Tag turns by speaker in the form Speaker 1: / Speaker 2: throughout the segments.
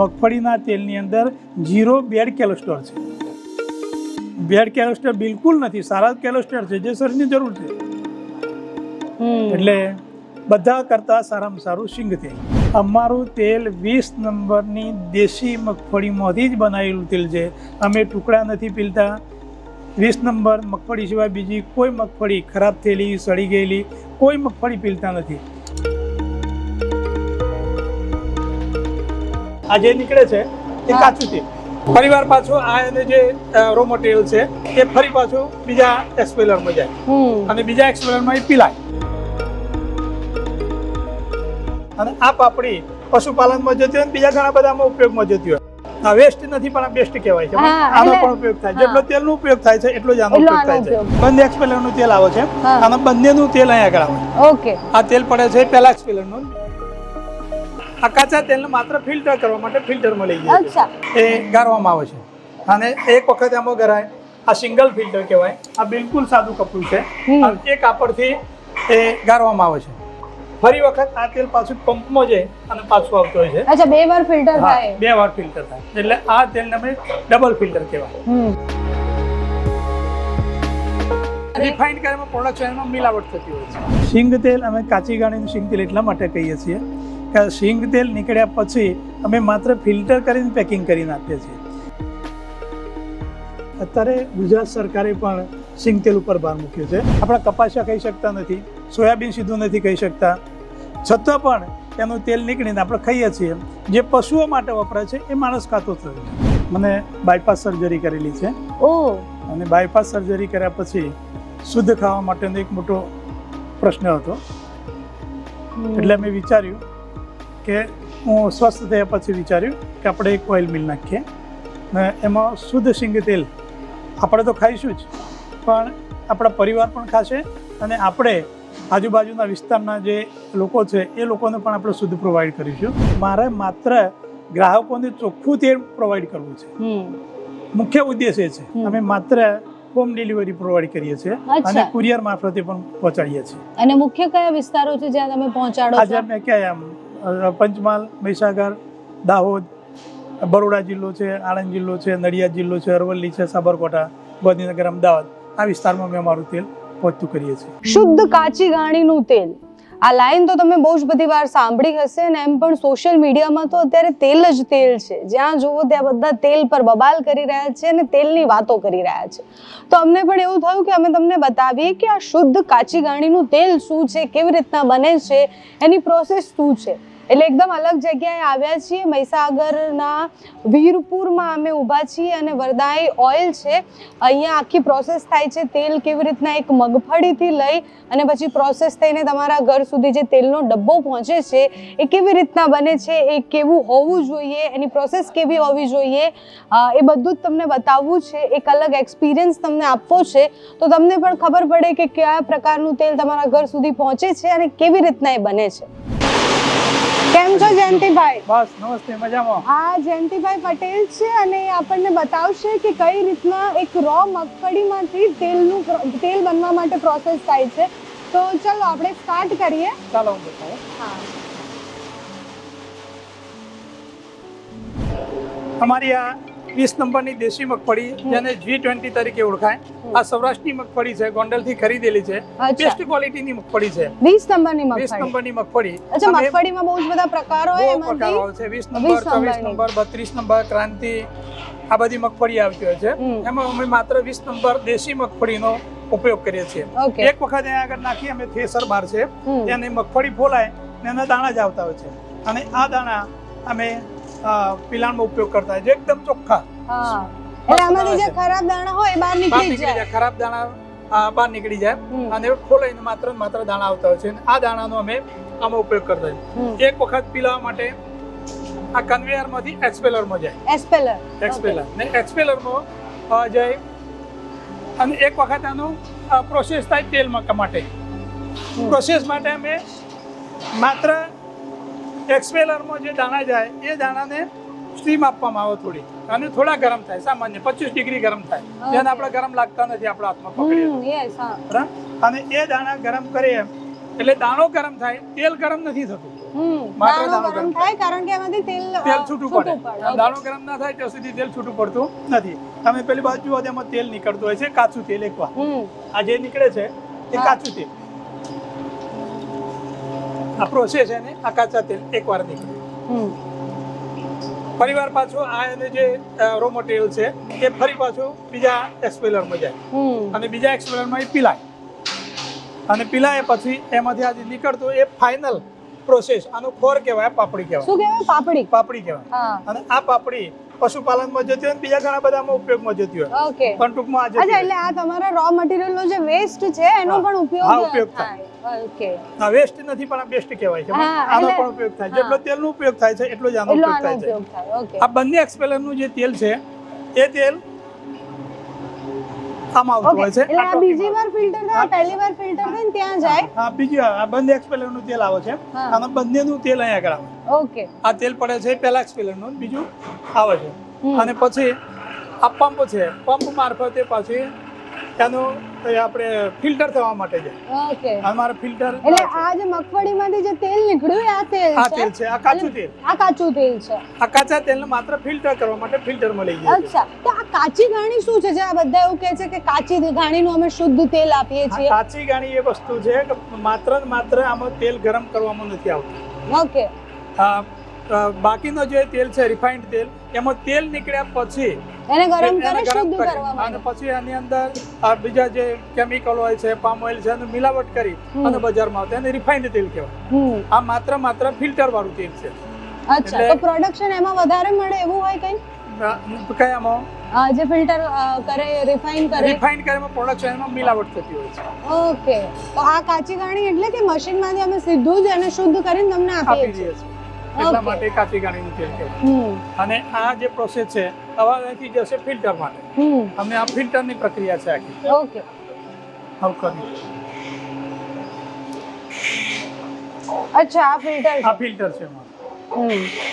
Speaker 1: મગફળીના તેલની અંદર ઝીરો બેડ કેલોસ્ટ્રોલ છે. બેડ કેલોસ્ટર બિલકુલ નથી સારા કેલોસ્ટર છે જે શરીરની જરૂર છે. એટલે બધા કરતાં સારામાં સારું સિંગ તેલ. અમારું તેલ વીસ નંબરની દેશી મગફળીમાંથી જ બનાવેલું તેલ છે. અમે ટુકડા નથી પીલતા. વીસ નંબર મગફળી સિવાય બીજી કોઈ મગફળી ખરાબ થયેલી સડી ગયેલી કોઈ મગફળી પીલતા નથી. આ જે નીકળે છે એ. કાચું તેલ ફરીવાર પાછું આ એને જે રો મટીરિયલ છે એ ફરી પાછું બીજા એક્સપેલરમાં જાય. અને બીજા એક્સપેલરમાં એ પીલાય. અને આ પાપડી પશુપાલનમાં જતી હોય બીજા ઘણા બધામાં ઉપયોગમાં જતી હોય. આ વેસ્ટ નથી પણ આ બેસ્ટ કહેવાય છે. આનો પણ ઉપયોગ થાય. જેટલો તેલનો ઉપયોગ થાય છે એટલો જ આનો ઉપયોગ થાય છે. બંને એક્સપેલરનું તેલ આવે છે. અને બંનેનું તેલ અહીંયા આગળ આવે.
Speaker 2: ઓકે.
Speaker 1: આ તેલ પડે છે પહેલા એક્સપેલરનું આ કાચા તેલને માત્ર ફિલ્ટર કરવા માટે ફિલ્ટરમાં લઈ જાય એ ગાળવામાં આવે છે. અને એક વખત એમાં ગરાય આ સિંગલ ફિલ્ટર કહેવાય. આ બિલકુલ સાદું કપડું છે. એ કાપડથી એ ગાળવામાં આવે છે. ફરી વખત આ તેલ પાછું પંપમાં જાય અને પાછું આવતું હોય છે.
Speaker 2: અચ્છા બે વાર ફિલ્ટર થાય.
Speaker 1: બે વાર ફિલ્ટર થાય. એટલે આ તેલને અમે ડબલ ફિલ્ટર કહેવાય. રિફાઇન્ડ કરવામાં પ્રોડક્શનમાં મિલાવટ થતી હોય છે. સિંગ તેલ અમે કાચી ગાણીનું સિંગ તેલ એટલા માટે કહીએ છીએ સિંગ તેલ નીકળ્યા પછી અમે માત્ર ફિલ્ટર કરીને પેકિંગ કરીને આપીએ છીએ. અત્યારે ગુજરાત સરકારે પણ સિંગ તેલ ઉપર ભાર મૂક્યો છે. આપણા કપાસિયા કહી શકતા નથી સોયાબીન સીધું નથી કહી શકતા. છતાં પણ એનું તેલ નીકળીને આપણે ખાઈએ છીએ. જે પશુઓ માટે વપરાય છે એ માણસ ખાતો થયો છે. મને બાયપાસ સર્જરી કરેલી છે.
Speaker 2: ઓ.
Speaker 1: અને બાયપાસ સર્જરી કર્યા પછી શુદ્ધ ખાવા માટેનો એક મોટો પ્રશ્ન હતો. એટલે મેં વિચાર્યું કે હું સ્વસ્થ થયા પછી વિચાર્યું કે આપણે એક ઓઇલ મિલ નાખીએ. ને એમાં શુદ્ધ સિંગ તેલ આપણે તો ખાઈશું જ પણ આપણા પરિવાર પણ ખાશે અને આપણે આજુબાજુના વિસ્તારના જે લોકો છે એ લોકોને પણ આપણે શુદ્ધ પ્રોવાઈડ કરીશું. મારે માત્ર ગ્રાહકોને ચોખ્ખું તેલ પ્રોવાઈડ કરવું છે. મુખ્ય ઉદ્દેશ એ છે. અમે માત્ર હોમ ડિલિવરી પ્રોવાઈડ કરીએ છીએ અને કુરિયર મારફતે પણ પહોંચાડીએ છીએ.
Speaker 2: અને મુખ્ય કયા વિસ્તારો છે જ્યાં તમે પહોંચાડો
Speaker 1: આજે મેં ક્યાં પંચમહાલ, મહીસાગર, દાહોદ, બરોડા જિલ્લો છે, આણંદ જિલ્લો છે, નડિયાદ જિલ્લો છે, અરવલ્લી છે, સાબરકાંઠા, ગાંધીનગર, અમદાવાદ. આ વિસ્તારમાં અમે અમારું તેલ પહોંચતું કરીએ છીએ.
Speaker 2: શુદ્ધ કાચી ગાણીનું તેલ. આ લાઈન તો તમે બહુ જ બધી વાર સાંભળી હશે ને એમ પણ સોશિયલ મીડિયામાં તો અત્યારે તેલ જ તેલ છે. જ્યાં જુઓ ત્યાં બધા તેલ પર બબાલ કરી રહ્યા છે અને તેલની વાતો કરી રહ્યા છે. તો અમને પણ એવું થયું કે અમે તમને બતાવીએ કે આ શુદ્ધ કાચી ગાણીનું તેલ શું છે, કેવી રીતના બને છે, એની પ્રોસેસ શું છે? એટલે એકદમ અલગ જગ્યાએ આવ્યા છીએ. મહીસાગરના વીરપુરમાં અમે ઊભા છીએ અને વરદાઈ ઓઇલ છે. અહીંયા આખી પ્રોસેસ થાય છે તેલ કેવી રીતના એક મગફળીથી લઈ અને પછી પ્રોસેસ થઈને તમારા ઘર સુધી જે તેલનો ડબ્બો પહોંચે છે, એ કેવી રીતના બને છે, એ કેવું હોવું જોઈએ, એની પ્રોસેસ કેવી હોવી જોઈએ એ બધું જ તમને બતાવવું છે. એક અલગ એક્સપિરિયન્સ તમને આપવો છે. તો તમને પણ ખબર પડે કે કયા પ્રકારનું તેલ તમારા ઘર સુધી પહોંચે છે અને કેવી રીતના એ બને છે. કેમ છો જયંતિભાઈ?
Speaker 1: બસ નમસ્તે મજામાં.
Speaker 2: આ જયંતિભાઈ પટેલ છે અને આપણને બતાવશે કે કઈ રીતના એક રો મગફળીમાંથી તેલનું તેલ બનવા માટે પ્રોસેસ થાય છે. તો ચલો આપણે સ્ટાર્ટ કરીએ.
Speaker 1: ચાલો હું બતાવું. અમારી આ વીસ નંબરની દેશી મગફળી જેને જી ટ્વેન્ટી તરીકે ઓળખાય. આ સૌરાષ્ટ્રની મગફળી છે ગોંડલથી ખરીદેલી છે. બેસ્ટ ક્વોલિટીની મગફળી છે.
Speaker 2: વીસ નંબરની
Speaker 1: વીસ નંબરની મગફળી.
Speaker 2: અચ્છા મગફળીમાં બહુ જ બધા પ્રકારો
Speaker 1: બહુ પ્રકારો છે. વીસ નંબર ચોવીસ નંબર બત્રીસ નંબર ક્રાંતિ આ બધી મગફળી આવતી હોય છે. એમાં અમે માત્ર વીસ નંબર દેશી મગફળીનો ઉપયોગ કરીએ છીએ. એક વખત અહીંયા આગળ નાખી અમે થેસર બાર છે. તેને મગફળી ફોલાય ને એના દાણા જ આવતા હોય છે. અને આ દાણા અમે અ, પિલાણમાં ઉપયોગ કરતા હોય છે એકદમ ચોખ્ખા.
Speaker 2: એટલે આમાંથી જે ખરાબ દાણા હોય બહાર નીકળી જાય.
Speaker 1: ખરાબ દાણા બહાર નીકળી જાય. અને ખોલાઈને માત્ર માત્ર દાણા આવતા હોય છે. આ દાણાનો અમે આમાં ઉપયોગ કરતા હોય એક વખત પીલાવા માટે આ કન્વેયરમાંથી એક્સપેલરમાં જાય.
Speaker 2: એક્સપેલર.
Speaker 1: એક્સપેલર. ને એક્સપેલરમાં જાય. અને એક વખત આનું પ્રોસેસ થાય તેલ માટે. પ્રોસેસ માટે અમે માત્ર એક્સપેલરમાં જે દાણા જાય એ દાણાને સ્ટીમ આપવામાં આવે થોડી. અને થોડા ગરમ થાય સામાન્ય. પચીસ ડિગ્રી ગરમ થાય. જેને આપણે ગરમ લાગતા નથી આપણા હાથમાં પકડીએ અને એ દાણા ગરમ કરીએ એટલે દાણો ગરમ થાય તેલ ગરમ નથી થતું. માત્ર
Speaker 2: દાણો ગરમ થાય કારણ કે એમાંથી તેલ
Speaker 1: તેલ છૂટું પડે. દાણો ગરમ ના થાય ત્યાં સુધી તેલ છૂટું પડતું નથી. તમે પેલી બાજુ જુઓ તેમાં તેલ નીકળતું હોય છે કાચું તેલ એકવાર આ જે નીકળે છે એ કાચું તેલ. આ પ્રોસેસ એને આ કાચા તેલ એકવાર નીકળે
Speaker 2: હમ.
Speaker 1: ફરીવાર પાછું આ એને જે રો મટીરિયલ છે એ ફરી પાછું બીજા એક્સપેલરમાં જાય.
Speaker 2: હમ.
Speaker 1: અને બીજા એક્સપેલરમાં એ પીલાય. અને પીલાય પછી એમાંથી આજે નીકળતું એ ફાઇનલ પ્રોસેસ આનો ખોર કહેવાય પાપડી કહેવાય.
Speaker 2: શું કહેવાય? પાપડી.
Speaker 1: પાપડી કહેવાય. અને આ પાપડી પશુપાલનમાં જતી હોય ને બીજા ઘણા બધામાં ઉપયોગમાં જતી હોય.
Speaker 2: ઓકે
Speaker 1: પણ ટૂંકમાં આ.
Speaker 2: એટલે આ તમારા રો મટીરીયલ નો જે વેસ્ટ છે એનો પણ ઉપયોગ
Speaker 1: હા, ઉપયોગ
Speaker 2: થાય. ઓકે
Speaker 1: આ વેસ્ટ નથી પણ આ બેસ્ટ કહેવાય છે. આનો પણ ઉપયોગ થાય.
Speaker 2: હા.
Speaker 1: જેટલો તેલનો ઉપયોગ થાય છે એટલો જ આનો ઉપયોગ થાય છે.
Speaker 2: ઓકે
Speaker 1: આ બંને એક્સપેલરનું જે તેલ છે એ તેલ આમાં આવતું હોય છે.
Speaker 2: એટલે
Speaker 1: આ
Speaker 2: બીજી વાર ફિલ્ટર થાય પહેલી વાર ફિલ્ટર થઈને ને ત્યાં જાય.
Speaker 1: હા બીજી વાર. આ બંને એક્સપેલરનું તેલ આવે છે.
Speaker 2: અને
Speaker 1: અને બંનેનું તેલ અહીંયા આગળ આવે.
Speaker 2: ઓકે
Speaker 1: આ તેલ પડે છે પહેલા એક્સપેલરનું બીજું આવે છે. અને પછી આ પંપ છે. પંપ મારફતે પછી એનું એ આપણે ફિલ્ટર થવા માટે છે.
Speaker 2: ઓકે.
Speaker 1: અમારે ફિલ્ટર
Speaker 2: એટલે આ જે મગફળીમાંથી જે તેલ નીકળ્યું આ તેલ
Speaker 1: આ તેલ છે આ કાચું તેલ.
Speaker 2: આ કાચું તેલ છે.
Speaker 1: આ કાચા તેલને માત્ર ફિલ્ટર કરવા માટે ફિલ્ટર મળી જાય
Speaker 2: અચ્છા. તો આ કાચી ગાણી શું છે? જે આ બધા એવું કહે છે કે કાચી ઘાણીનું અમે શુદ્ધ તેલ આપીએ છીએ.
Speaker 1: કાચી ગાણી એ વસ્તુ છે કે માત્ર ને માત્ર આમાં તેલ ગરમ કરવામાં નથી આવતું.
Speaker 2: ઓકે.
Speaker 1: બાકીનો જે તેલ છે રિફાઇન્ડ તેલ એમાં તેલ નીકળ્યા પછી
Speaker 2: એને ગરમ કરે શુદ્ધ કરવા
Speaker 1: અને પછી એની અંદર આ બીજા જે કેમિકલ હોય છે પામ ઓઇલ છે એનું મિલાવટ કરી અને બજારમાં આવતા. એને રિફાઇન્ડ તેલ કહેવાય. આ માત્ર માત્ર ફિલ્ટર વાળું તેલ છે.
Speaker 2: અચ્છા તો પ્રોડક્શન એમાં વધારે મળે એવું હોય કઈ?
Speaker 1: કયામાં
Speaker 2: જે ફિલ્ટર કરે રિફાઇન કરે.
Speaker 1: રિફાઇન કરે પ્રોડક્શન એમાં મિલાવટ થતી હોય છે.
Speaker 2: ઓકે. તો આ કાચી ઘાણી એટલે કે મશીનમાંથી અમે સીધું જ એને શુદ્ધ કરીને તમને આપીએ છીએ.
Speaker 1: એટલા માટે કાચી ગાણીનું તેલ કહેવાય. અને આ જે પ્રોસેસ છે અહીંથી જશે ફિલ્ટર માટે. અમે આ ફિલ્ટરની પ્રક્રિયા છે આખી.
Speaker 2: ઓકે
Speaker 1: હવે કરી.
Speaker 2: અચ્છા આ ફિલ્ટર
Speaker 1: આ ફિલ્ટર છે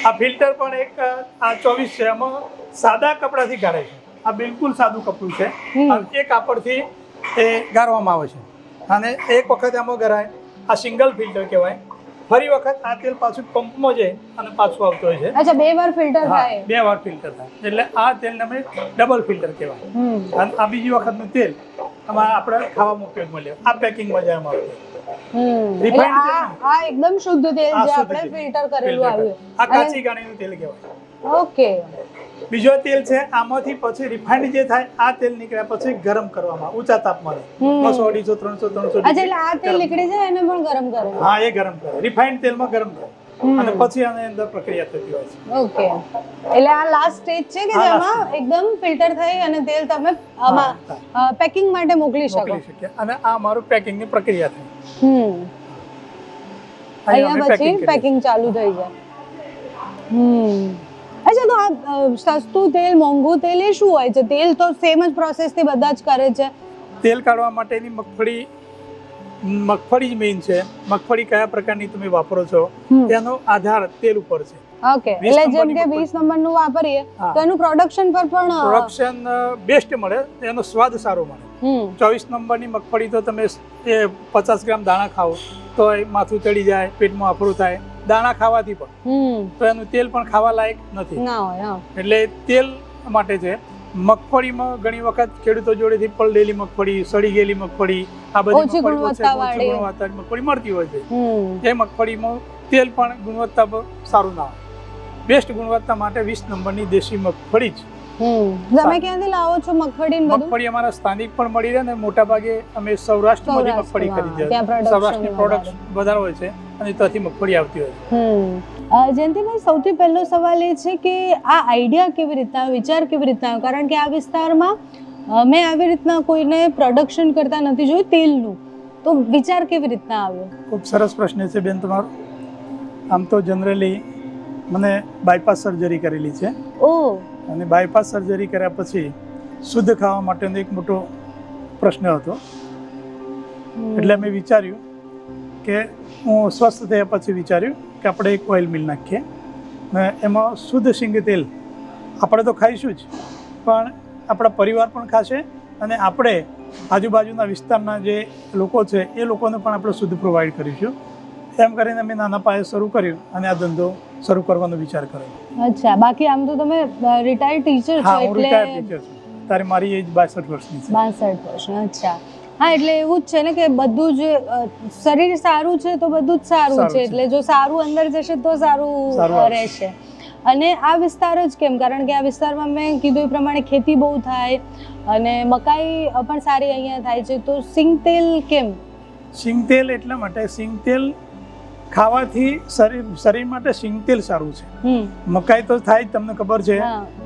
Speaker 1: આ ફિલ્ટર પણ એક આ ચોવીસ છે. એમાં સાદા કપડાથી ગાળે છે. આ બિલકુલ સાદું કપડું છે. એ કાપડથી એ ગાળવામાં આવે છે. અને એક વખત એમાં ગરાય. આ સિંગલ ફિલ્ટર કહેવાય. ફરી વખત આ તેલ પાછું પંપમાં જાય અને પાછું આવતું હોય છે.
Speaker 2: અચ્છા બે વાર ફિલ્ટર થાય.
Speaker 1: બે વાર ફિલ્ટર થાય. એટલે આ તેલને અમે ડબલ ફિલ્ટર કહેવાય. અને આ બીજી વખતનું તેલ આમાં આપણે ખાવામાં ઉપયોગમાં લે આ પેકિંગ જાય એમાં આવતું
Speaker 2: આ એકદમ શુદ્ધ તેલ જે આપણે ફિલ્ટર કરેલું આવ્યું.
Speaker 1: આ કાચી ગાણીનું તેલ કહેવાય.
Speaker 2: ઓકે.
Speaker 1: બીજો તેલ છે આમાંથી પછી રિફાઇન્ડ જે થાય આ તેલ નીકળ્યા પછી ગરમ કરવામાં ઊંચા તાપમાને. બસો અઢીસો ત્રણસો ત્રણસો
Speaker 2: એટલે આ તેલ નીકળી જાય એને પણ ગરમ કરે.
Speaker 1: હા એ ગરમ કરે. રિફાઇન્ડ તેલમાં ગરમ કરે. અને પછી આની અંદર પ્રક્રિયા થતી હોય છે.
Speaker 2: ઓકે. એટલે આ લાસ્ટ સ્ટેજ છે કે જેમાં એકદમ ફિલ્ટર થઈ અને તેલ તમે આમાં પેકિંગ માટે મોકલી શકો.
Speaker 1: મોકલી શકીએ. અને આ અમારું પેકિંગની પ્રક્રિયા થાય
Speaker 2: હમ.
Speaker 1: અહીંયા
Speaker 2: પછી પેકિંગ ચાલુ થઈ જાય. હમ. અચ્છા તો આ સસ્તું તેલ મોંઘું તેલ એ શું હોય છે? તેલ તો સેમ જ પ્રોસેસથી બધા જ કરે છે.
Speaker 1: તેલ કાઢવા માટેની મગફળી મગફળી જ મેઇન છે. મગફળી કયા પ્રકારની તમે વાપરો છો? તેનો આધાર તેલ ઉપર છે.
Speaker 2: ઓકે એટલે જેમ કે
Speaker 1: મગફળી.
Speaker 2: વીસ નંબરનું વાપરીએ તો એનું પ્રોડક્શન પર પણ
Speaker 1: પ્રોડક્શન બેસ્ટ મળે એનો સ્વાદ સારો મળે.
Speaker 2: હમ.
Speaker 1: ચોવીસ નંબરની મગફળી તો તમે એ પચાસ ગ્રામ દાણા ખાઓ તો માથું ચડી જાય પેટમાં અફરું થાય. દાણા ખાવાથી પણ. તો એનું તેલ પણ ખાવા લાયક નથી. એટલે તેલ માટે છે મગફળીમાં ઘણી વખત ખેડૂતો જોડેથી પલળેલી મગફળી સડી ગયેલી મગફળી આ બધી
Speaker 2: ઓછી ગુણવત્તાવાળી.
Speaker 1: મગફળી મળતી હોય છે. એ મગફળીમાં તેલ પણ ગુણવત્તા સારું ના આવે બેસ્ટ ગુણવત્તા માટે વીસ નંબરની દેશી મગફળી જ.
Speaker 2: તમે ક્યાંથી લાવો છો મગફળી
Speaker 1: મગફળી અમારા સ્થાનિક પણ મળી રહે ને મોટા ભાગે અમે સૌરાષ્ટ્રમાંથી મગફળી ખરીદીએ સૌરાષ્ટ્રની પ્રોડક્ટ વધારે હોય છે. અને ત્યાંથી મગફળી આવતી હોય છે.
Speaker 2: જયંતિભાઈ સૌથી પહેલો સવાલ એ છે કે આ આઈડિયા કેવી રીતના વિચાર કેવી રીતના? કારણ કે આ વિસ્તારમાં મેં આવી રીતના કોઈને પ્રોડક્શન કરતા નથી જોયું તેલનું. તો વિચાર કેવી રીતના આવ્યો?
Speaker 1: ખૂબ સરસ પ્રશ્ન છે બેન તમારો. આમ તો જનરલી મને બાયપાસ સર્જરી કરેલી છે.
Speaker 2: ઓ.
Speaker 1: અને બાયપાસ સર્જરી કર્યા પછી શુદ્ધ ખાવા માટેનો એક મોટો પ્રશ્ન હતો. એટલે મેં વિચાર્યું કે હું સ્વસ્થ થયા પછી વિચાર્યું કે આપણે એક ઓઇલ મિલ નાખીએ. ને એમાં શુદ્ધ સિંગ તેલ આપણે તો ખાઈશું જ પણ આપણા પરિવાર પણ ખાશે અને આપણે આજુબાજુના વિસ્તારના જે લોકો છે એ લોકોને પણ આપણે શુદ્ધ પ્રોવાઈડ કરીશું. એમ કરીને મેં નાના પાયે શરૂ કર્યું અને આ ધંધો શરૂ કરવાનો વિચાર કર્યો.
Speaker 2: અચ્છા બાકી આમ તો તમે રિટાયર્ડ ટીચર છો
Speaker 1: હા હું રિટાયર
Speaker 2: એટલે
Speaker 1: ટીચર છું. તારે મારી એજ બાસઠ વર્ષની છે.
Speaker 2: બાસઠ વર્ષ અચ્છા. હા એટલે એવું જ છે ને કે બધું જ શરીર સારું છે તો બધું જ સારું છે. એટલે જો સારું અંદર જશે તો સારું રહેશે. અને આ વિસ્તાર જ કેમ? કારણ કે આ વિસ્તારમાં મેં કીધું એ પ્રમાણે ખેતી બહુ થાય અને મકાઈ પણ સારી અહીંયા થાય છે. તો સિંગતેલ કેમ?
Speaker 1: સિંગતેલ એટલા માટે સિંગતેલ ખાવાથી શરીર શરીર માટે સિંગતેલ સારું છે. મકાઈ તો થાય જ તમને ખબર છે.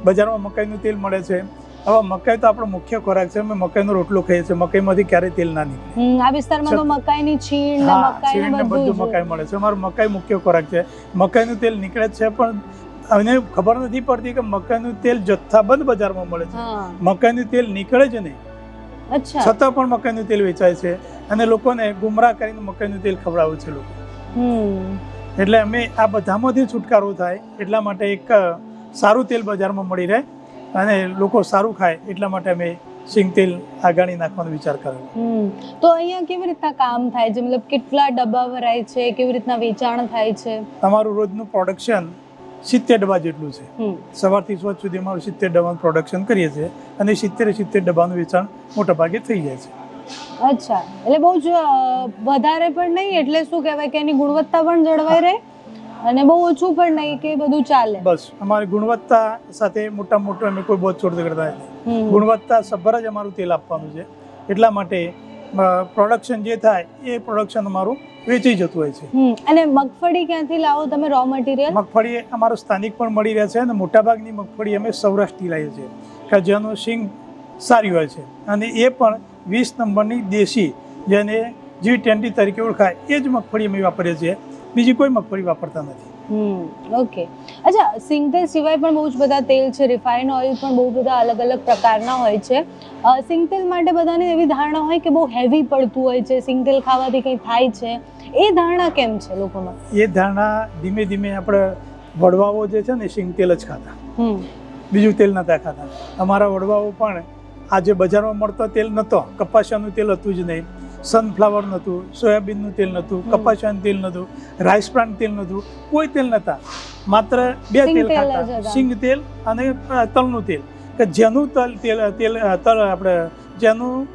Speaker 1: બજારમાં મકાઈનું તેલ મળે છે. હવે મકાઈ તો આપણો મુખ્ય ખોરાક છે. અમે મકાઈનો રોટલો ખાઈએ છીએ. મકાઈમાંથી ક્યારેય તેલ ના નીકળે.
Speaker 2: આ વિસ્તારમાં તો મકાઈની છીણ ને મકાઈ ને
Speaker 1: બધું મકાઈ મળે છે. અમારું મકાઈ મુખ્ય ખોરાક છે. મકાઈનું તેલ નીકળે છે પણ અમને ખબર નથી પડતી કે મકાઈનું તેલ જથ્થાબંધ બજારમાં મળે છે. મકાઈનું તેલ નીકળે જ નહીં. છતાં પણ મકાઈનું તેલ વેચાય છે અને લોકોને ગુમરાહ કરીને મકાઈનું તેલ ખવડાવે છે લોકો. એટલે અમે આ બધામાંથી છુટકારો થાય એટલા માટે એક સારું તેલ બજારમાં મળી રહે. અને લોકો સારું ખાય એટલા માટે અમે સિંગ તેલ નાખવાનો વિચાર કર્યો.
Speaker 2: તો અહીંયા કેવી રીતના કામ થાય છે? મતલબ કેટલા ડબ્બા ભરાય છે? કેવી રીતના વેચાણ થાય છે?
Speaker 1: તમારું રોજનું પ્રોડક્શન સિત્તેર ડબ્બા જેટલું છે. સવારથી સાંજ સુધી અમારું સિત્તેર ડબ્બાનું પ્રોડક્શન કરીએ છીએ અને સિત્તેર સિત્તેર ડબ્બાનું વેચાણ મોટા ભાગે થઈ જાય છે.
Speaker 2: અચ્છા. એટલે બહુ જ વધારે પણ નહીં એટલે શું કહેવાય કે એની ગુણવત્તા પણ જળવાઈ રહે? અને બહુ ઓછું પણ નહીં કે બધું ચાલે.
Speaker 1: બસ અમારી ગુણવત્તા સાથે મોટા મોટો અમે કોઈ બહુ છોડ કરતા નથી. ગુણવત્તા સભર જ અમારું તેલ આપવાનું છે. એટલા માટે પ્રોડક્શન જે થાય એ પ્રોડક્શન અમારું વેચી જતું હોય છે.
Speaker 2: અને મગફળી ક્યાંથી લાવો તમે રો મટીરિયલ
Speaker 1: મગફળી અમારો સ્થાનિક પણ મળી રહે છે અને મોટાભાગની મગફળી અમે સૌરાષ્ટ્રથી લાવીએ છીએ. કે જેનો સિંગ સારી હોય છે. અને એ પણ વીસ નંબરની દેશી જેને જી ટ્વેન્ટી તરીકે ઓળખાય એ જ મગફળી અમે વાપરીએ છીએ. બીજી કોઈ મગફળી વાપરતા નથી.
Speaker 2: હમ ઓકે અચ્છા સિંગતેલ સિવાય પણ બહુ જ બધા તેલ છે રિફાઇન ઓઇલ પણ બહુ બધા અલગ અલગ પ્રકારના હોય છે. સિંગ સિંગતેલ માટે બધાને એવી ધારણા હોય કે બહુ હેવી પડતું હોય છે સિંગતેલ ખાવાથી કંઈ થાય છે? એ ધારણા કેમ છે લોકોમાં?
Speaker 1: એ ધારણા ધીમે ધીમે આપણે વડવાઓ જે છે ને સિંગ તેલ જ ખાતા. બીજું તેલ નહોતા ખાતા. અમારા વડવાઓ પણ આજે બજારમાં મળતો તેલ નહોતો કપાસિયાનું તેલ હતું જ નહીં. સનફ્લાવર નહોતું સોયાબીનનું તેલ નહોતું. કપાસિયાનું તેલ નહોતું રાઈસ બ્રાન્ડ તેલ નહોતું કોઈ તેલ નહોતા. માત્ર બે તેલ ખાતા. સિંગ તેલ અને તલનું તેલ. કે જેનું તલ તેલ તેલ તલ આપણે જેનું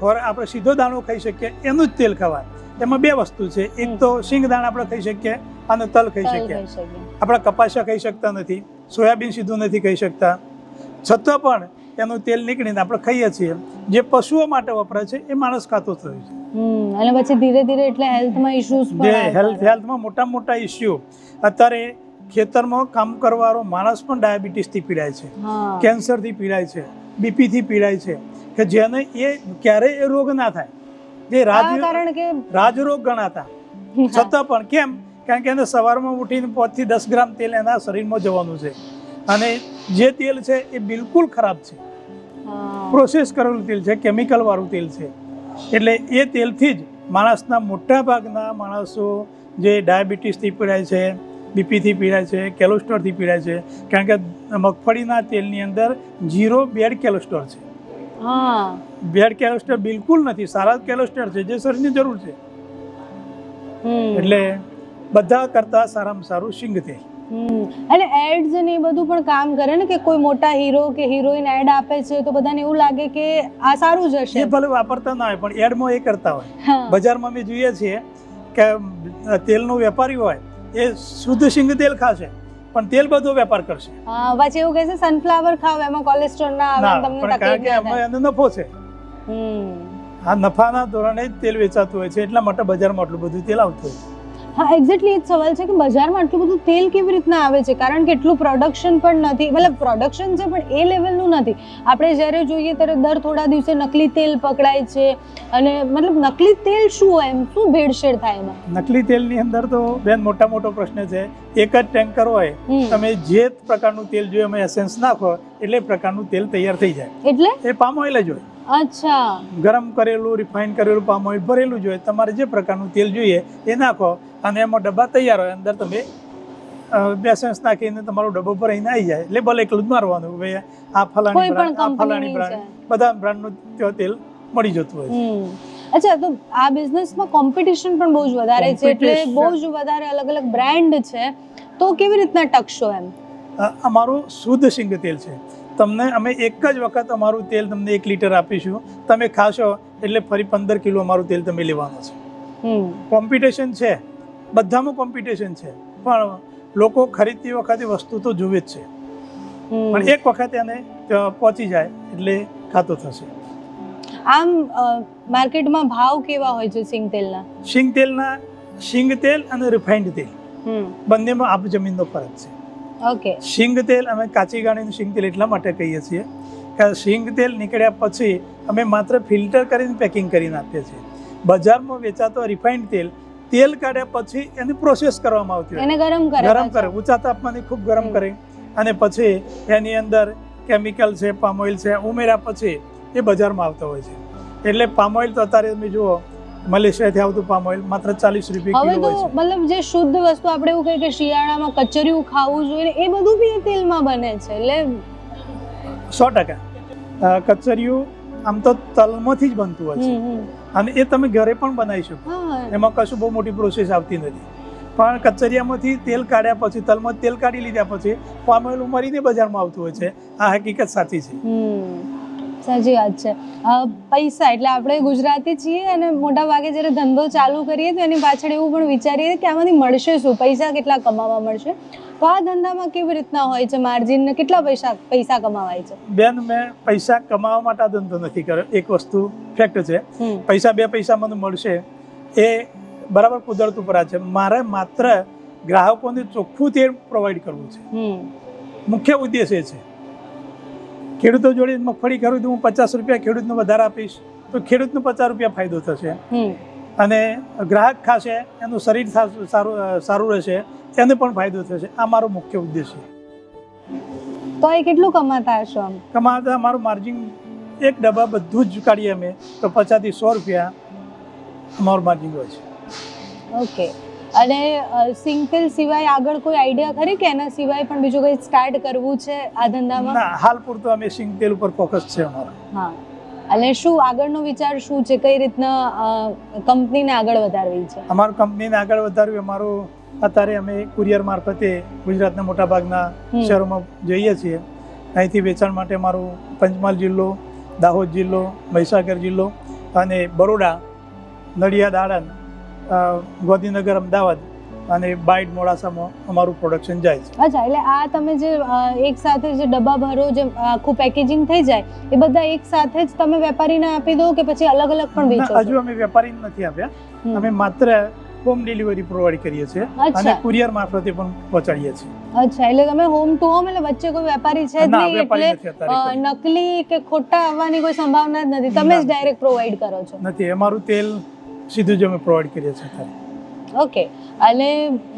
Speaker 1: ખોર આપણે સીધો દાણો ખાઈ શકીએ એનું જ તેલ ખવાય. એમાં બે વસ્તુ છે. એક તો સિંગ દાણ આપણે ખાઈ શકીએ અને તલ ખાઈ શકીએ.
Speaker 2: ખાઈ શકીએ.
Speaker 1: આપણે કપાસિયા ખાઈ શકતા નથી. સોયાબીન સીધું નથી ખાઈ શકતા. છતાં પણ એનું તેલ નીકળીને આપણે ખાઈએ છીએ. જે પશુઓ માટે વપરાય છે એ માણસ ખાતો થયો છે.
Speaker 2: અને પછી ધીરે ધીરે એટલે હેલ્થમાં ઇશ્યુઝ પણ
Speaker 1: હેલ્થ હેલ્થમાં મોટા મોટા ઇશ્યુ અત્યારે ખેતરમાં કામ કરવાવાળો માણસ પણ ડાયાબિટીસથી પીડાય છે. કેન્સરથી પીડાય છે. બીપીથી પીડાય છે. કે જેને એ ક્યારેય એ રોગ ના થાય. જે રાજ
Speaker 2: કારણ કે
Speaker 1: રાજરોગ ગણાતા. છતાં પણ કેમ? કારણ કે એને સવારમાં ઉઠીને પાંચથી દસ ગ્રામ તેલ એના શરીરમાં જવાનું છે. અને જે તેલ છે એ બિલકુલ ખરાબ છે. પ્રોસેસ કરેલું તેલ છે કેમિકલ વાળું તેલ છે. એટલે એ તેલથી જ માણસના મોટા ભાગના માણસો જે ડાયાબિટીસથી પીડાય છે બીપીથી પીડાય છે કેલોસ્ટ્રોલથી પીડાય છે કારણ કે મગફળીના તેલની અંદર ઝીરો બેડ કેલોસ્ટ્રોલ છે.
Speaker 2: હા.
Speaker 1: બેડ કેલોસ્ટ્રોલ બિલકુલ નથી સારા કેલોસ્ટ્રોલ છે જે શરીરની જરૂર છે. એટલે બધા કરતાં સારામાં સારું સિંગ તેલ.
Speaker 2: અને એડ્સ ને એ બધું પણ કામ કરે ને કે કોઈ મોટા હીરો કે હિરોઈન એડ આપે છે તો બધાને એવું લાગે કે આ સારું જ
Speaker 1: એ ભલે વાપરતા ના હોય પણ એડમાં એ કરતા હોય. બજારમાં અમે જોઈએ છીએ કે તેલનો વેપારી હોય એ શુદ્ધ સિંગ તેલ ખાશે પણ તેલ બધો વેપાર કરશે.
Speaker 2: હા પછી એવું કહે છે સનફ્લાવર ખાવ એમાં કોલેસ્ટ્રોલ ના આવે તમને તકલીફ ના થાય.
Speaker 1: એનો નફો છે.
Speaker 2: હમ.
Speaker 1: આ નફાના ધોરણે તેલ વેચાતું હોય છે એટલા માટે બજારમાં આટલું બધું તેલ આવતું હોય. છે
Speaker 2: હા એક્ઝેક્ટલી એ જ સવાલ છે કે બજારમાં આટલું બધું તેલ કેવી રીતના આવે છે? કારણ કે એટલું પ્રોડક્શન પણ નથી. મતલબ પ્રોડક્શન છે પણ એ લેવલનું નથી. આપણે જ્યારે જોઈએ ત્યારે દર થોડા દિવસે નકલી તેલ પકડાય છે. અને મતલબ નકલી તેલ શું હોય એમ? શું ભેળસેળ થાય એમાં?
Speaker 1: નકલી તેલની અંદર તો બેન મોટા મોટો પ્રશ્ન છે. એક જ ટેન્કર હોય. તમે જે પ્રકારનું તેલ જોઈએ અમે એસેન્સ નાખો એટલે પ્રકારનું તેલ તૈયાર થઈ જાય.
Speaker 2: એટલે?
Speaker 1: એ પામ ઓઇલ જ હોય.
Speaker 2: અચ્છા.
Speaker 1: ગરમ કરેલું રિફાઇન કરેલું પામ ઓઇલ ભરેલું જોઈએ તમારે જે પ્રકારનું તેલ જોઈએ એ નાખો અને એમાં ડબ્બા તૈયાર હોય અંદર તમે બેસન્સ નાખીને તમારો ડબ્બો ભરાઈને આવી જાય. લેબલ એકલું જ મારવાનું ભાઈ આ ફલાણી બ્રાન્ડ આ ફલાણી બ્રાન્ડ બધા બ્રાન્ડનું તેલ મળી જતું હોય
Speaker 2: અચ્છા તો આ બિઝનેસમાં કોમ્પિટિશન પણ બહુ જ વધારે છે એટલે બહુ જ વધારે અલગ અલગ બ્રાન્ડ છે. તો કેવી રીતના ટકશો એમ?
Speaker 1: અમારું શુદ્ધ સિંગ તેલ છે. તમને અમે એક જ વખત અમારું તેલ તમને એક લીટર આપીશું. તમે ખાશો એટલે ફરી પંદર કિલો અમારું તેલ તમે લેવાનું છે. કોમ્પિટિશન છે. બધામાં કોમ્પિટિશન છે. પણ લોકો ખરીદતી વખતે વસ્તુ તો જુએ જ છે. પણ એક વખત એને પહોંચી જાય એટલે ખાતો થશે.
Speaker 2: આમ માર્કેટમાં ભાવ કેવા હોય છે સિંગ તેલના?
Speaker 1: સિંગ તેલના સિંગ તેલ અને રિફાઇન્ડ તેલ. બંનેમાં આપ જમીનનો ફરક છે.
Speaker 2: ઓકે.
Speaker 1: શીંગ તેલ અમે કાચી ગાણીનું શીંગ તેલ એટલા માટે કહીએ છીએ કે શીંગ તેલ નીકળ્યા પછી અમે માત્ર ફિલ્ટર કરીને પેકિંગ કરીને આપીએ છીએ. બજારમાં વેચાતો રિફાઇન્ડ તેલ તેલ કાઢ્યા પછી એની પ્રોસેસ કરવામાં આવતી હોય.
Speaker 2: એને ગરમ કરે
Speaker 1: ગરમ કરે. ઊંચા તાપમાને ખૂબ ગરમ કરે. અને પછી એની અંદર કેમિકલ છે પામ ઓઇલ છે ઉમેર્યા પછી એ બજારમાં આવતા હોય છે. એટલે પામ ઓઇલ તો અત્યારે તમે જુઓ મલેશિયાથી આવતું પામ ઓઇલ માત્ર ચાલીસ રૂપિયા
Speaker 2: હવે તો મતલબ જે શુદ્ધ વસ્તુ આપણે એવું કહીએ કે શિયાળામાં કચરિયું ખાવું જોઈએ એ બધું બી એ તેલમાં બને છે એટલે
Speaker 1: સો ટકા. કચરિયું આમ તો તલમાંથી જ બનતું હોય છે. અને એ તમે ઘરે પણ બનાવી શકો. એમાં કશું બહુ મોટી પ્રોસેસ આવતી નથી. પણ કચરિયામાંથી તેલ કાઢ્યા પછી તલમાં તેલ કાઢી લીધા પછી પામ ઓઇલ ઉમેરીને બજારમાં આવતું હોય છે. આ હકીકત સાચી છે.
Speaker 2: સાચી વાત છે. પૈસા એટલે આપણે ગુજરાતી છીએ અને મોટા ભાગે જ્યારે ધંધો ચાલુ કરીએ તો એની પાછળ એવું પણ વિચારીએ કે આમાંથી મળશે શું? પૈસા કેટલા કમાવા મળશે? તો આ ધંધામાં કેવી રીતના હોય છે માર્જિન ને કેટલા પૈસા પૈસા કમાવાય છે?
Speaker 1: બેન મેં પૈસા કમાવા માટે આ ધંધો નથી કર્યો. એક વસ્તુ ફેક્ટ છે. પૈસા બે પૈસા મને મળશે. એ બરાબર કુદરત ઉપર છે. મારે માત્ર ગ્રાહકોને ચોખ્ખું તેલ પ્રોવાઈડ કરવું છે. મુખ્ય ઉદ્દેશ એ છે. ખેડૂતો જોડે મગફળી કરું તો હું પચાસ રૂપિયા ખેડૂતનો વધારે આપીશ તો ખેડૂતનો પચાસ રૂપિયા ફાયદો થશે. અને ગ્રાહક ખાશે એનું શરીર સારું સારું રહેશે એને પણ ફાયદો થશે. આ મારો મુખ્ય ઉદ્દેશ છે.
Speaker 2: તો એ કેટલું કમાતા હશો આમ?
Speaker 1: કમાતા મારું માર્જિન એક ડબ્બા બધું જ કાઢીએ અમે તો પચાસથી સો રૂપિયા અમારું માર્જિન હોય છે.
Speaker 2: ઓકે. અને સિંગતેલ સિવાય આગળ કોઈ આઈડિયા ખરી કે એના સિવાય પણ બીજું કંઈ સ્ટાર્ટ કરવું છે આ ધંધામાં?
Speaker 1: ના હાલ પૂરતો અમે સિંગતેલ ઉપર ફોકસ છે અમારો.
Speaker 2: હા. અને શું આગળનો વિચાર શું છે? કઈ રીતના કંપનીને આગળ વધારવી છે?
Speaker 1: અમારું કંપનીને આગળ વધારવી અમારું અત્યારે અમે કુરિયર મારફતે ગુજરાતના મોટાભાગના
Speaker 2: ભાગના
Speaker 1: શહેરોમાં જઈએ છીએ. અહીંથી વેચાણ માટે મારું પંચમહાલ જિલ્લો દાહોદ જિલ્લો મહીસાગર જિલ્લો અને બરોડા નડિયાદ આણંદ ગાંધીનગર અમદાવાદ અને બાઇડ મોડાસામાં અમારું પ્રોડક્શન જાય છે.
Speaker 2: અચ્છા એટલે આ તમે જે એક સાથે જે ડબ્બા ભરો જે આખું પેકેજિંગ થઈ જાય એ બધા એક સાથે જ તમે વેપારીને આપી દો કે પછી અલગ અલગ પણ વેચો
Speaker 1: હજુ અમે વેપારી નથી આપ્યા. અમે માત્ર હોમ ડિલિવરી પ્રોવાઈડ કરીએ છીએ અને કુરિયર મારફતે પણ પહોંચાડીએ છીએ.
Speaker 2: અચ્છા એટલે તમે હોમ ટુ હોમ એટલે વચ્ચે કોઈ વેપારી છે જ નહીં એટલે. નકલી કે ખોટા આવવાની કોઈ સંભાવના જ નથી. તમે જ. ડાયરેક્ટ પ્રોવાઈડ કરો છો?
Speaker 1: નથી અમારું તેલ સીધું જ અમે પ્રોવાઈડ કરીએ છીએ અત્યારે.
Speaker 2: ઓકે અને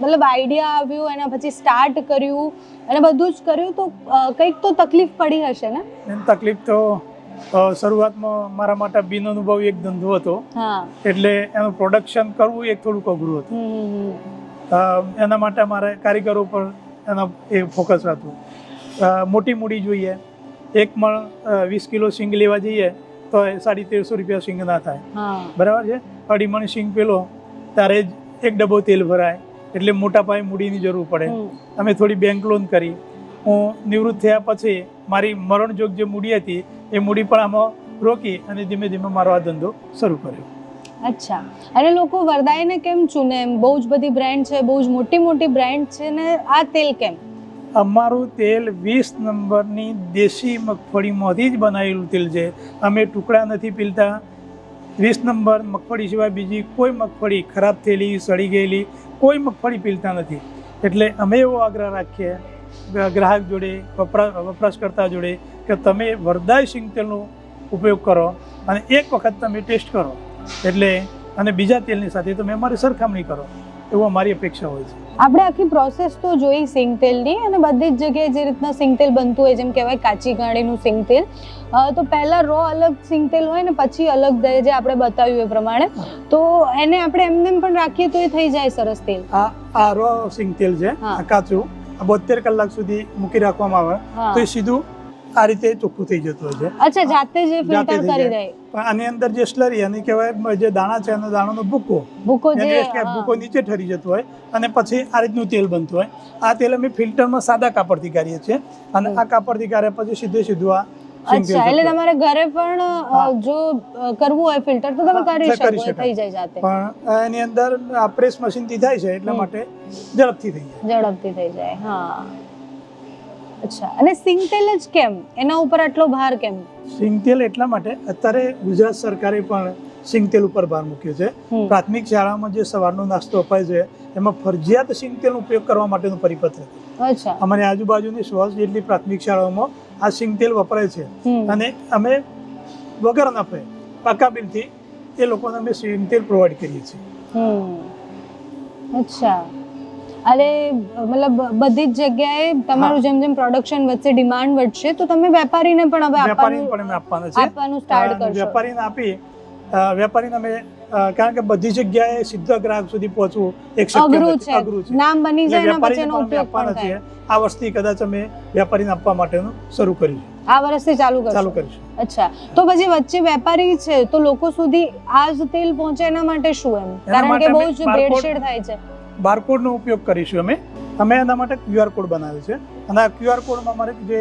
Speaker 2: મતલબ આઈડિયા આવ્યો એના પછી સ્ટાર્ટ કર્યું અને બધું જ કર્યું તો કંઈક તો તકલીફ પડી હશે ને?
Speaker 1: તકલીફ તો શરૂઆતમાં મારા માટે બિન અનુભવી એક ધંધો હતો. એટલે એનું પ્રોડક્શન કરવું એક થોડુંક અઘરું હતું. એના માટે મારે કારીગરો પર એના એ ફોકસ હતું. મોટી મૂડી જોઈએ. એક મણ વીસ કિલો સિંગ લેવા જઈએ. તો એ સાડી તેરસો રૂપિયા સિંગ ના થાય. બરાબર છે? અઢી મણ સિંગ પેલો ત્યારે જ એક ડબ્બો તેલ ભરાય. એટલે મોટા પાયે મૂડીની જરૂર પડે. અમે થોડી બેંક લોન કરી. હું નિવૃત્ત થયા પછી મારી મરણજોગ જે મૂડી હતી એ મૂડી પણ આમાં રોકી અને ધીમે ધીમે મારો આ ધંધો શરૂ કર્યો.
Speaker 2: અચ્છા. અને લોકો વરદાયને કેમ ચૂને એમ? બહુ જ બધી બ્રાન્ડ છે બહુ જ મોટી મોટી બ્રાન્ડ છે ને આ તેલ કેમ?
Speaker 1: અમારું તેલ વીસ નંબરની દેશી મગફળીમાંથી જ બનાવેલું તેલ છે. અમે ટુકડા નથી પીલતા. વીસ નંબર મગફળી સિવાય બીજી કોઈ મગફળી ખરાબ થયેલી, સડી ગયેલી કોઈ મગફળી પીલતા નથી. એટલે અમે એવો આગ્રહ રાખીએ ગ્રાહક જોડે, વપરા, વપરાશકર્તા જોડે કે તમે વરદાય સિંગ તેલનો ઉપયોગ કરો અને એક વખત તમે ટેસ્ટ કરો. એટલે, અને બીજા તેલની સાથે તમે અમારી સરખામણી કરો. એવું અમારી અપેક્ષા હોય છે.
Speaker 2: આપણે આખી પ્રોસેસ તો જોઈ સિંગતેલની અને બધી જ જગ્યાએ જે રીતના સિંગતેલ બનતું હોય જેમ કહેવાય કાચી ગાડીનું સિંગતેલ તો પહેલા રો અલગ સિંગતેલ હોય ને પછી અલગ જે આપણે બતાવ્યું એ પ્રમાણે. તો એને આપણે એમને પણ રાખીએ તો એ થઈ જાય સરસ તેલ.
Speaker 1: આ આ રો સિંગ તેલ છે કાચું આ બોતેર કલાક સુધી મૂકી રાખવામાં આવે. તો એ સીધું આ રીતે ચોખ્ખું થઈ જતું હોય છે.
Speaker 2: અચ્છા જાતે જ ફિલ્ટર કરી દે.
Speaker 1: પણ આની અંદર જે સ્લરી અને કહેવાય જે દાણા છે એનો દાણાનો ભૂકો.
Speaker 2: ભૂકો જે.
Speaker 1: ભૂકો નીચે ઠરી જતો હોય અને પછી આ રીતનું તેલ બનતું હોય. આ તેલ અમે ફિલ્ટરમાં સાદા કાપડથી કાઢીએ છીએ અને આ કાપડથી કાઢ્યા પછી સીધે સીધું આ
Speaker 2: અચ્છા એટલે તમારે ઘરે પણ જો કરવું હોય ફિલ્ટર તો તમે કરી શકો. થઈ જાય જાતે.
Speaker 1: પણ એની અંદર આ પ્રેસ મશીનથી થાય છે એટલા માટે ઝડપથી થઈ જાય.
Speaker 2: ઝડપથી થઈ જાય હા. અચ્છા. અને સિંગતેલ જ કેમ? એના ઉપર આટલો ભાર કેમ?
Speaker 1: સિંગતેલ એટલા માટે અત્યારે ગુજરાત સરકારે પણ સિંગ તેલ ઉપર ભાર મૂક્યો છે. પ્રાથમિક શાળામાં જે સવારનો નાસ્તો અપાય છે એમાં ફરજિયાત સિંગ તેલનો ઉપયોગ કરવા માટેનું પરિપત્ર
Speaker 2: અચ્છા.
Speaker 1: અમારી આજુબાજુની સો જેટલી પ્રાથમિક શાળાઓમાં આ સિંગ તેલ વપરાય છે. અને અમે વગર નફે પાકા બિલથી એ લોકોને અમે સિંગ તેલ પ્રોવાઈડ કરીએ છીએ.
Speaker 2: અચ્છા. અરે મતલબ બધી જ જગ્યાએ તમારું જેમ જેમ પ્રોડક્શન વધશે ડિમાન્ડ વધશે તો તમે વેપારીને પણ હવે
Speaker 1: વેપારીને પણ અમે આપવાના છે
Speaker 2: આપવાનું સ્ટાર્ટ કરશો.
Speaker 1: વેપારીને આપી વેપારીને અમે કારણ કે બધી જગ્યાએ સીધા ગ્રાહક સુધી પહોંચવું એક
Speaker 2: અઘરું છે.
Speaker 1: અઘરું છે.
Speaker 2: નામ બની જાય એના પછી એનો ઉપયોગ પણ થાય.
Speaker 1: આ વર્ષથી કદાચ અમે વેપારીને આપવા માટેનું શરૂ કર્યું
Speaker 2: આ વર્ષથી ચાલુ
Speaker 1: ચાલુ
Speaker 2: કરીશું. અચ્છા. તો પછી વચ્ચે વેપારી છે તો લોકો સુધી આ જ તેલ પહોંચે એના માટે શું એમ? કારણ કે બહુ જ ભેળસેળ થાય છે.
Speaker 1: બારકોડનો ઉપયોગ કરીશું અમે. અમે એના માટે ક્યુઆર કોડ બનાવ્યો છે. અને આ ક્યુઆર કોડમાં અમારે જે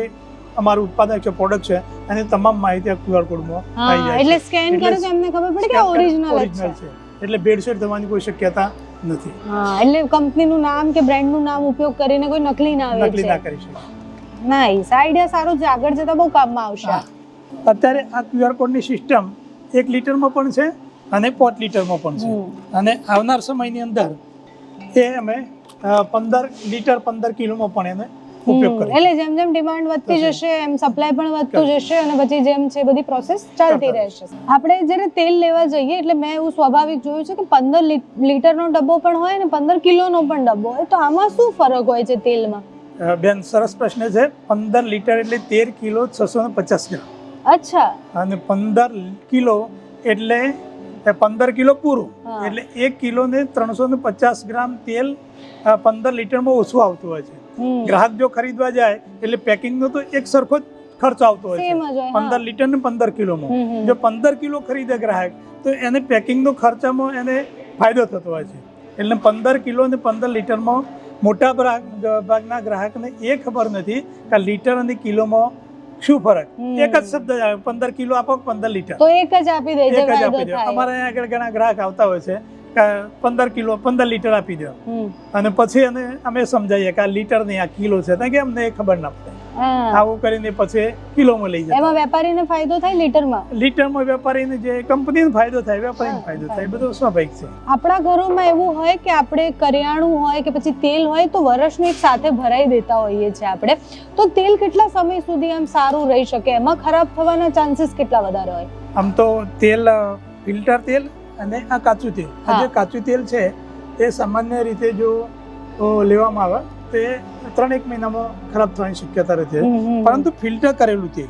Speaker 1: અમારું ઉત્પાદક છે પ્રોડક્ટ છે એની તમામ માહિતી આ ક્યુઆર કોડમાં આવી જાય
Speaker 2: એટલે સ્કેન કરો તો એમને ખબર પડે કે ઓરિજિનલ છે.
Speaker 1: એટલે ભેળસેળ થવાની કોઈ શક્યતા નથી.
Speaker 2: હા એટલે કંપનીનું નામ કે બ્રાન્ડનું નામ ઉપયોગ કરીને કોઈ નકલી ના
Speaker 1: નકલી ના કરી શકે.
Speaker 2: નાઈસ આઈડિયા સારો છે. આગળ જતા બહુ કામમાં આવશે.
Speaker 1: અત્યારે આ ક્યુઆર કોડની સિસ્ટમ એક લીટરમાં પણ છે અને પાંચ લીટરમાં પણ છે. અને આવનાર સમયની અંદર એ અમે પંદર લીટર પંદર કિલોમાં પણ એને ઉપયોગ
Speaker 2: એટલે જેમ જેમ ડિમાન્ડ વધતી જશે એમ સપ્લાય પણ વધતું જશે અને પછી જેમ છે બધી પ્રોસેસ ચાલતી રહેશે. આપણે જ્યારે તેલ લેવા જઈએ એટલે મેં એવું સ્વાભાવિક જોયું છે કે પંદર લીટરનો ડબ્બો પણ હોય ને પંદર કિલોનો પણ ડબ્બો હોય તો આમાં શું ફરક હોય છે તેલમાં?
Speaker 1: બેન સરસ પ્રશ્ન છે. પંદર લીટર એટલે તેર કિલો છસો ને પચાસ ગ્રામ.
Speaker 2: અચ્છા.
Speaker 1: અને પંદર કિલો એટલે પંદર કિલો પૂરું. એટલે એક કિલો ને ત્રણસો ને પચાસ ગ્રામ તેલ પંદર લીટરમાં ઓછું આવતું હોય છે. ગ્રાહક જો ખરીદવા જાય એટલે પેકિંગનો તો એક સરખો જ ખર્ચ આવતો હોય છે. પંદર લીટર ને પંદર કિલોમાં. જો પંદર કિલો ખરીદે ગ્રાહક તો એને પેકિંગનો ખર્ચામાં એને ફાયદો થતો હોય છે. એટલે પંદર કિલો ને પંદર લીટરમાં મોટા ભાગ ભાગના ગ્રાહકને એ ખબર નથી કે લીટર અને કિલોમાં શું ફરક? એક જ શબ્દ આવે પંદર કિલો આપો પંદર લીટર?
Speaker 2: તો એક જ આપી દે
Speaker 1: એક જ આપી દો. અમારે અહીંયા આગળ ઘણા ગ્રાહક આવતા હોય છે. કે પંદર કિલો પંદર લીટર આપી દો. અને પછી એને અમે સમજાવીએ કે આ લીટર નહીં આ કિલો છે. કે અમને ખબર ના પડે. આવું કરીને પછી કિલોમાં લઈ જાય
Speaker 2: એમાં વેપારીને ફાયદો થાય લીટરમાં?
Speaker 1: લીટરમાં વેપારીને જે કંપનીને ફાયદો થાય વેપારીને ફાયદો
Speaker 2: ફાયદો.
Speaker 1: થાય. બધું સ્વાભાવિક છે.
Speaker 2: આપણા ઘરોમાં એવું હોય કે આપણે કરિયાણું હોય કે પછી તેલ હોય તો વર્ષનું એક સાથે ભરાઈ દેતા હોઈએ છીએ આપણે. તો તેલ કેટલા સમય સુધી આમ સારું રહી શકે? એમાં ખરાબ થવાના ચાન્સીસ કેટલા વધારે હોય?
Speaker 1: આમ તો તેલ ફિલ્ટર તેલ અને આ કાચું તેલ. આ જે કાચું તેલ છે એ સામાન્ય રીતે જો લેવામાં આવે તો એ ત્રણ એક મહિનામાં ખરાબ થવાની શક્યતા રહે છે. પરંતુ ફિલ્ટર કરેલું તેલ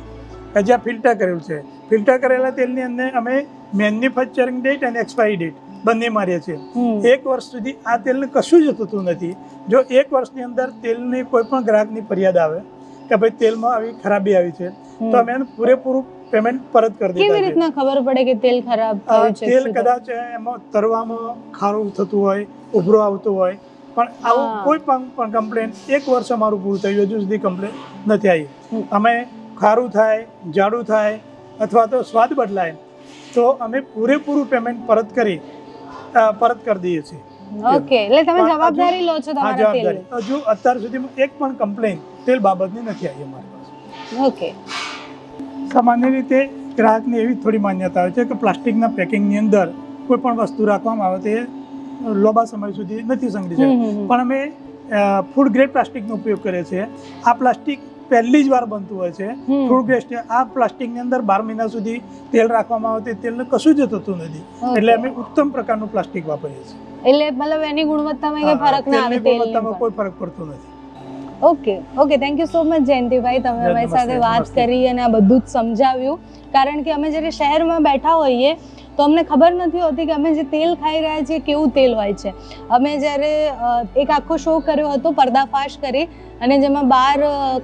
Speaker 1: કે જે ફિલ્ટર કરેલું છે ફિલ્ટર કરેલા તેલની અંદર અમે મેન્યુફેક્ચરિંગ ડેટ અને એક્સપાયરી ડેટ બંને મારીએ છીએ. એક વર્ષ સુધી આ તેલને કશું જ થતું નથી. જો એક વર્ષની અંદર તેલની કોઈ પણ ગ્રાહકની ફરિયાદ આવે કે ભાઈ તેલમાં આવી ખરાબી આવી છે તો અમે એને પૂરેપૂરું પેમેન્ટ પરત કરી દીધા કેવી
Speaker 2: રીતના ખબર પડે કે તેલ ખરાબ થયું છે?
Speaker 1: તેલ કદાચ એમાં તરવામાં ખારું થતું હોય ઉભરો આવતો હોય પણ આવું કોઈ પણ કમ્પ્લેન એક વર્ષ અમારું પૂરું થયું હજુ સુધી કમ્પ્લેન નથી આવી. અમે ખારું થાય જાડું થાય અથવા તો સ્વાદ બદલાય તો અમે પૂરેપૂરું પેમેન્ટ પરત કરી પરત કરી દઈએ છીએ.
Speaker 2: ઓકે એટલે તમે જવાબદારી લો છો તમારા તેલ
Speaker 1: હજુ અત્યાર સુધીમાં એક પણ કમ્પ્લેન તેલ બાબતની નથી આવી અમારી પાસે.
Speaker 2: ઓકે.
Speaker 1: સામાન્ય રીતે ગ્રાહકની એવી થોડી માન્યતા હોય છે કે પ્લાસ્ટિકના પેકિંગની અંદર કોઈ પણ વસ્તુ રાખવામાં આવે તે લાંબા સમય સુધી નથી સંગળી
Speaker 2: શકે.
Speaker 1: પણ અમે ફૂડ ગ્રેડ પ્લાસ્ટિકનો ઉપયોગ કરીએ છીએ. આ પ્લાસ્ટિક પહેલી જ વાર બનતું હોય છે. ફૂડ ગ્રેડ આ પ્લાસ્ટિકની અંદર બાર મહિના સુધી તેલ રાખવામાં આવે તે તેલને કશું જ થતું નથી. એટલે અમે ઉત્તમ પ્રકારનું પ્લાસ્ટિક વાપરીએ છીએ.
Speaker 2: એટલે મતલબ એની ગુણવત્તામાં કઈ ફરક ના આવે
Speaker 1: તેલની ગુણવત્તામાં કોઈ ફરક પડતો નથી.
Speaker 2: Okay okay thank you so much Jayantibhai. તમે અમારી સાથે વાત કરી અને આ બધું જ સમજાવ્યું. કારણ કે અમે જ્યારે શહેરમાં બેઠા હોઈએ તો અમને ખબર નથી હોતી કે અમે જે તેલ ખાઈ રહ્યા છીએ, કેવું તેલ હોય છે. અમે જ્યારે એક આખો શો કર્યો હતો, પર્દાફાશ કરી, અને જેમાં બહાર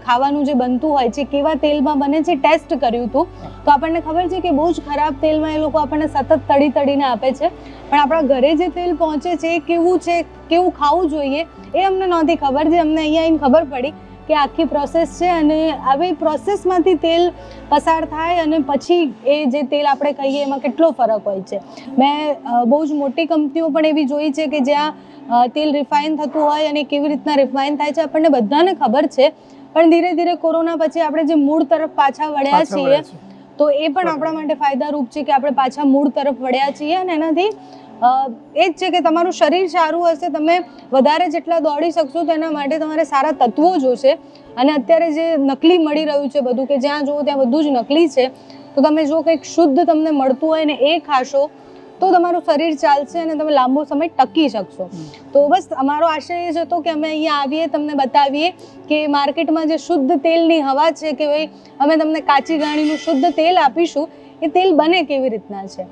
Speaker 2: ખાવાનું જે બનતું હોય છે, કેવા તેલમાં બને છે ટેસ્ટ કર્યું હતું. તો આપણને ખબર છે કે બહુ જ ખરાબ તેલમાં એ લોકો આપણને સતત તળી તળીને આપે છે. પણ આપણા ઘરે જે તેલ પહોંચે છે, એ કેવું છે, કેવું ખાવું જોઈએ, એ અમને નહોતી ખબર. જે અમને અહીંયા આવીને ખબર પડી કે આખી પ્રોસેસ છે અને આવી પ્રોસેસમાંથી તેલ પસાર થાય અને પછી એ જે તેલ આપણે કહીએ એમાં કેટલો ફરક હોય છે. મેં બહુ જ મોટી કંપનીઓ પણ એવી જોઈ છે કે જ્યાં તેલ રિફાઇન થતું હોય અને કેવી રીતના રિફાઇન થાય છે આપણને બધાને ખબર છે. પણ ધીરે ધીરે કોરોના પછી આપણે જે મૂળ તરફ પાછા વળ્યા છીએ. તો એ પણ આપણા માટે ફાયદારૂપ છે કે આપણે પાછા મૂળ તરફ વળ્યા છીએ અને એનાથી એ જ છે કે તમારું શરીર સારું હશે, તમે વધારે જેટલા દોડી શકશો તેના માટે તમારે સારા તત્વો જોશે. અને અત્યારે જે નકલી મળી રહ્યું છે બધું, કે જ્યાં જુઓ ત્યાં બધું જ નકલી છે, તો તમે જો કંઈક શુદ્ધ તમને મળતું હોય ને એ ખાશો, તો તમારું શરીર ચાલશે અને તમે લાંબો સમય ટકી શકશો. તો બસ અમારો આશય એ જ હતો કે અમે અહીંયા આવીએ, તમને બતાવીએ કે માર્કેટમાં જે શુદ્ધ તેલની હવા છે કે ભાઈ, અમે તમને કાચી ઘાણીનું શુદ્ધ તેલ આપીશું, એ તેલ બને કેવી રીતના છે?